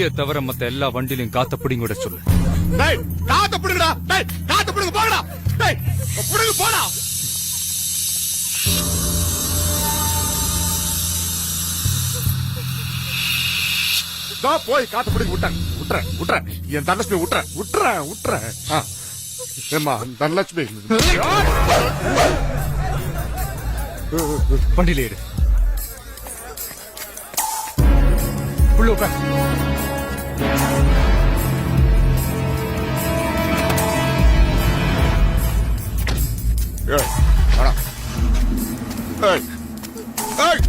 டாக்ஸியை தவிர மத்த எல்லா வண்டிலையும் காத்த பிடிங்க விட சொல்லு. டேய் காத்த பிடுங்கடா டேய் காத்த பிடுங்க டேய் பிடுங்க போடா. தா போய் காத்த பிடிங்க விட்டேன் விட்டுறேன் விட்டுறேன் என் தனலட்சுமி விட்டுறேன் விட்டுறேன் விட்டுறேன் ஆ. ஏம்மா தனலட்சுமி. வண்டியில ஏறு. உள்ள உட்கார். ஏய், வாடா. ஏய், ஏய்.